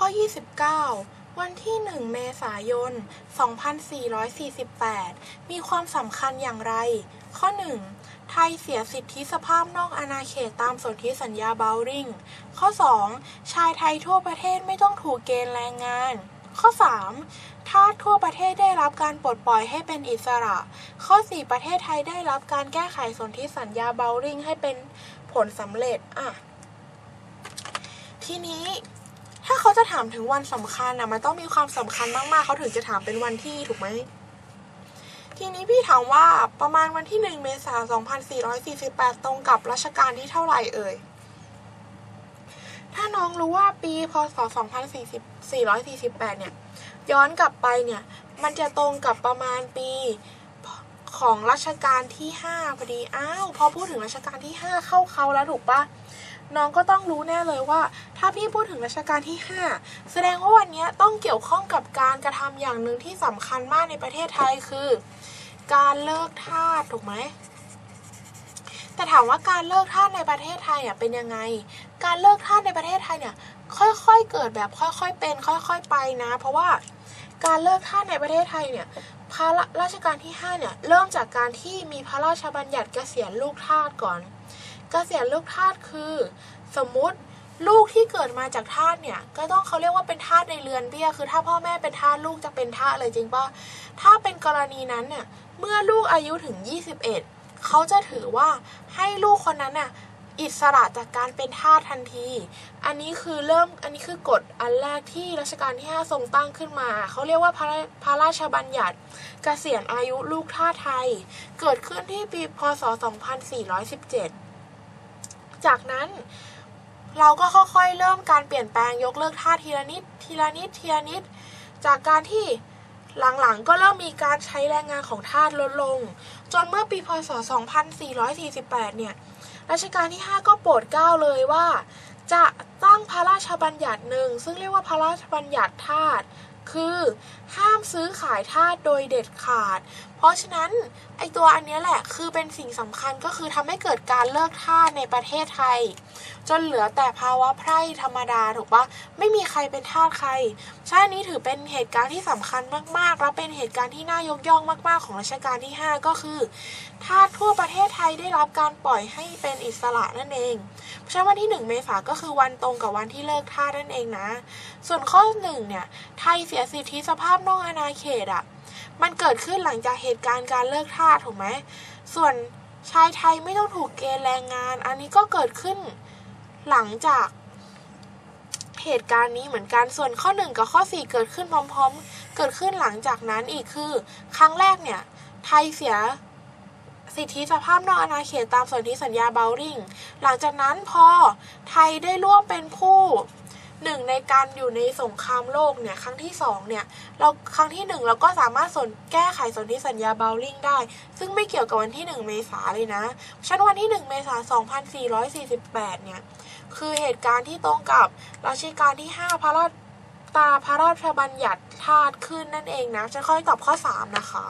ข้อ 29 วันที่ 1 เมษายน 2448 มีความสำคัญอย่างไร ข้อ 1. ไทยเสียสิทธิสภาพนอกอาณาเขตตามสนธิสัญญาเบลริง ข้อ 2. ชายไทยทั่วประเทศไม่ต้องถูกเกณฑ์แรงงาน ข้อ 3. ทาสทั่วประเทศได้รับการปลดปล่อยให้เป็นอิสระ ข้อ 4 ประเทศไทยได้รับการแก้ไขสนธิสัญญาเบลริงให้เป็นผลสำเร็จอะทีนี้ ถ้าเขาจะถามถึงวันสำคัญนะมันต้องมีความสำคัญมากๆ เขาถึงจะถามเป็นวันที่ถูกไหม ทีนี้พี่ถามว่าประมาณวันที่1เมษายน2448 ตรงกับรัชกาลที่เท่าไหร่เอ่ย ถ้าน้องรู้ว่าปีพศ2448 เนี่ย ย้อนกลับไปเนี่ย มันจะตรงกับประมาณปี ของรัชกาลที่ 5พอดี อ้าว พอพูดถึงรัชกาลที่ 5 เข้าเขาแล้วถูกปะน้องก็ต้องรู้แน่เลยว่า ถ้าพี่พูดถึงรัชกาลที่ 5 แสดงว่าวันนี้ต้องเกี่ยวข้องกับการกระทำอย่างหนึ่งที่สำคัญมากในประเทศไทยคือ การเลิกทาสถูกไหมแต่ถามว่าการเลิกทาสในประเทศไทยอะเป็นยังไง การเลิกทาสในประเทศไทยเนี่ยค่อยๆเกิดแบบค่อยๆเป็น ค่อยๆไปนะ เพราะว่าการเลิกทาสในประเทศไทยเนี่ย พระราชการที่ 5 เนี่ย เริ่มจากการที่มีพระราชบัญญัติเกษียณลูกทาสก่อน เกษียณลูกทาสคือ สมมติลูกที่เกิดมาจากทาสเนี่ย ก็ต้องเขาเรียกว่าเป็นทาสในเรือนเบี้ย คือถ้าพ่อแม่เป็นทาสลูกจะเป็นทาสเลยจริงปะถ้าเป็นกรณีนั้นเนี่ย เมื่อลูกอายุถึง 21 เขาจะถือว่าให้ลูกคนนั้นน่ะ อิสระจากการเป็นทาสทันที อันนี้คือเริ่มอันนี้คือกฎอันแรกที่รัชกาลที่ 5 ทรงตั้งขึ้นมา เขาเรียกว่าพระพระราชบัญญัติเกษียณอายุลูกทาสไทย เกิดขึ้นที่ปีพศ 2417 จากนั้นเราก็ค่อยๆ เริ่มการเปลี่ยนแปลงยกเลิกทาสทีละนิดทีละนิดทีละนิด จากการที่หลังๆ ก็เริ่มมีการใช้แรงงานของทาสลดลง จนเมื่อปีพศ 2448 เนี่ย รัชกาลที่ 5 ก็โปรดเกล้าเลยว่า จะตั้งพระราชบัญญัติหนึ่งซึ่งเรียกว่าพระราชบัญญัติธาตุ คือ ห้ามซื้อขายทาสโดยเด็ดขาด เพราะฉะนั้นไอตัวอันนี้แหละคือเป็นสิ่งสำคัญก็คือทำให้เกิดการเลิกทาสในประเทศไทย จนเหลือแต่ภาวะไพร่ธรรมดาถูกปะไม่มีใครเป็นทาสใครใช่นี้ถือเป็นเหตุการณ์ที่สำคัญมากๆ และเป็นเหตุการณ์ที่น่ายกย่องมาก ๆ ของรัชกาลที่ 5 ก็คือทาสทั่วประเทศไทยได้รับการปล่อยให้เป็นอิสระนั่นเองเพราะฉะนั้นวันที่ 1 เมษาก็คือวันตรงกับวันที่เลิกทาสนั่นเองนะ ส่วนข้อหนึ่งเนี่ยไทยเสียสิทธิสภาพนอกอาณาเขตอะ่ะ มันเกิดขึ้นหลังจากเหตุการณ์การเลิกทาสถูกไหม ส่วนชายไทยไม่ต้องถูกเกณฑ์แรงงาน อันนี้ก็เกิดขึ้นหลังจากเหตุการณ์นี้เหมือนกัน ส่วนข้อ 1 กับข้อ 4 เกิดขึ้นพร้อม ๆ เกิดขึ้นหลังจากนั้นอีกคือ ครั้งแรกเนี่ย ไทยเสียสิทธิสภาพนอกอาณาเขตตามสนธิสัญญาเบลริง หลังจากนั้นพอไทยได้ร่วมเป็นผู้ หนึ่งในการอยู่ในสงครามโลกเนี่ยครั้งที่สองเนี่ยเราครั้งที่หนึ่งเราก็สามารถสนแก้ไขสนธิสัญญาเบลลิงได้ ซึ่งไม่เกี่ยวกับวันที่หนึ่งเมษาเลยนะชั้นวันที่หนึ่งเมษาสองพันสี่ร้อยสี่สิบแปดเนี่ยคือเหตุการณ์ที่ตรงกับรัชกาลที่ห้าพระราชตาพระราชบัญญัติทาสขึ้นนั่นเองนะจะค่อยตอบข้อสามนะคะ